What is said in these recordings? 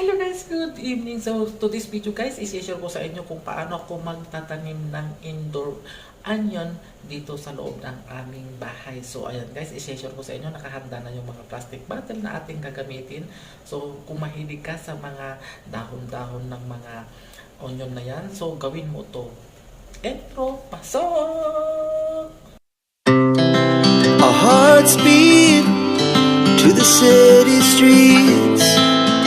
Hello guys, good evening. So to this video guys, isi-share ko sa inyo kung paano ako magtatanim ng indoor onion dito sa loob ng aming bahay. So ayan guys, isi-share ko sa inyo, nakahanda na yung mga plastic bottle na ating gagamitin. So kung mahilig ka sa mga dahon-dahon ng mga onion na yan, so gawin mo to. Entro, pasok! Our hearts beat to the city streets.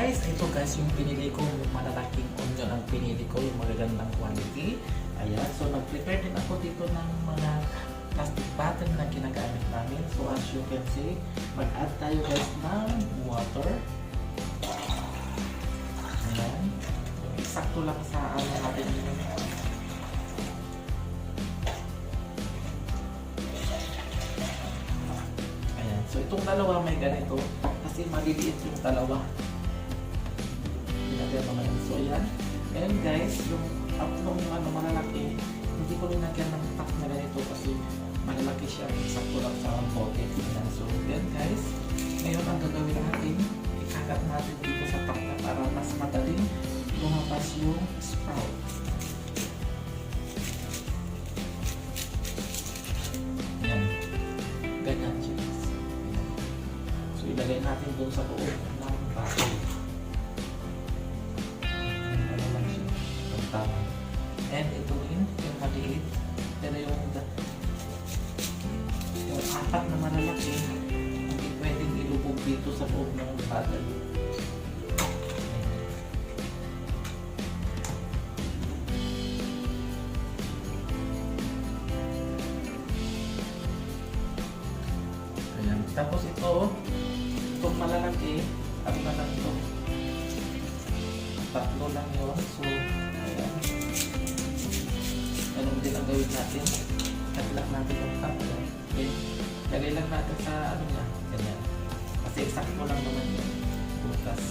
Guys, ito guys yung pinili ko, yung malalaking onion ang pinili ko, yung magagandang quality. Ayan, so nag-prepare din ako dito ng mga plastic bottle na ginagamit namin. So, as you can see, mag-add tayo guys ng water. Ayan. Sakto lang sa ano natin yung Ayan. So, itong dalawa may ganito. Kasi maliliit yung dalawa. Pinagyan mo ngayon. So, ayan. Ngayon guys, yung tatlong ano, malalaki, hindi ko linagyan ng top na ganito kasi malalaki siya. Sakto lang sa bote. Ayan. So, ayan guys. Ngayon ang gagawin natin, ikakat natin dito sa top na para mas madaling lumabas yung sprout. Ayan. Ganyan. Ayan. So, ilagay natin doon sa loob ng bahay. And ito rin, yung maliit. Pero yung, yung apat na malalaki, hindi pwedeng ilubog dito sa loob ng bottle. Ayan. Tapos ito, itong malalaki, na lang ito? Tatlo lang yun. So, ayan. Ganun din ang gawin natin. Lang natin yung top. Ayan. Okay. Lagay lang natin sa ano niya. Ganyan. Kasi sakto lang naman yun. Butas.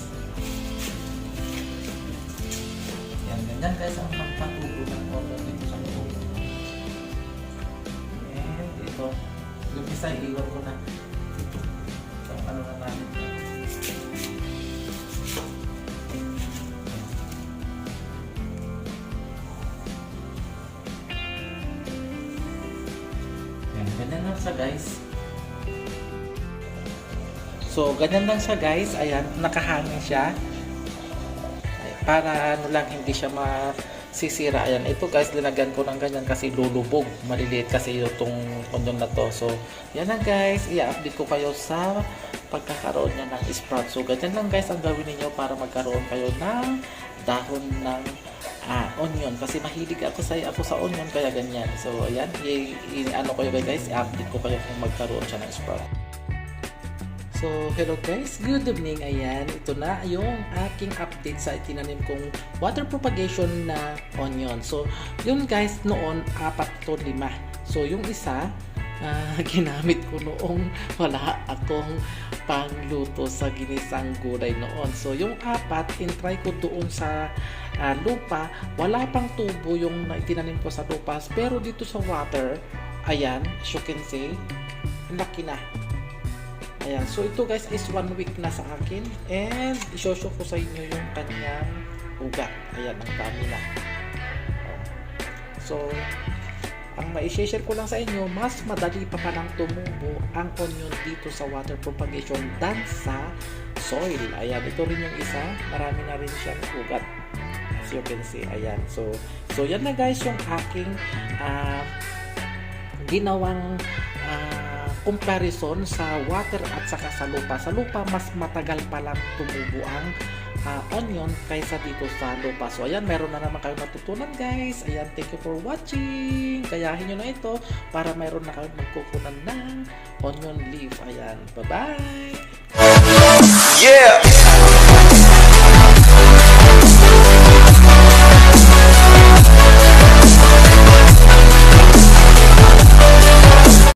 Yan, ganyan guys ang magpatulo ng order dito sa loob. And ito, yung isa iwan ko na. Ito. So, ano na namin. Lang siya guys. So, ganyan lang siya guys. Ayan, nakahangin siya. Para ano lang, hindi siya masisira. Ayan, ito guys, linagyan ko ng ganyan kasi lulubog. Maliliit kasi itong kondom na to. So, yan lang guys. I-update ko kayo sa pagkakaroon niya ng sprout. So, ganyan lang guys ang gawin ninyo para magkaroon kayo ng dahon ng onion. Kasi mahilig ako sa, ako sa onion, kaya ganyan. So, ayan, i, i- ano ko yun guys, i-update ko kayo kung magkaroon siya ng sprout. So, hello guys, good evening. Ayan, ito na yung aking update sa itinanim kong water propagation na onion. So, yun guys, noon, apat to lima. So, yung isa, ah, ginamit ko noong wala akong pangluto sa ginisang gulay noon. So, yung apat, intry ko doon sa ah, lupa. Wala pang tubo yung na itinanim ko sa lupa. Pero dito sa water, ayan, as you can see, laki na. Ayan. So, ito guys is one week na sa akin. And, isoshow ko sa inyo yung kanyang ugat. Ayan, ang dami na. Oh. So, ang ma-share ko lang sa inyo, mas madali pa palang tumubo ang onion dito sa water propagation than sa soil. Ayan, ito rin yung isa. Marami na rin siyang ugat. As you can see, ayan. So, so yan na guys yung aking ah, ginawang ah, comparison sa water at saka sa lupa. Sa lupa, mas matagal pa lang tumubo ang ah, onion kaysa dito sa lupa. So, ayan, meron na naman kayo natutunan guys. Ayan, thank you for watching. Kayahin nyo na ito para meron na kayo magkukunan ng onion leaf. Ayan, bye-bye! Yeah!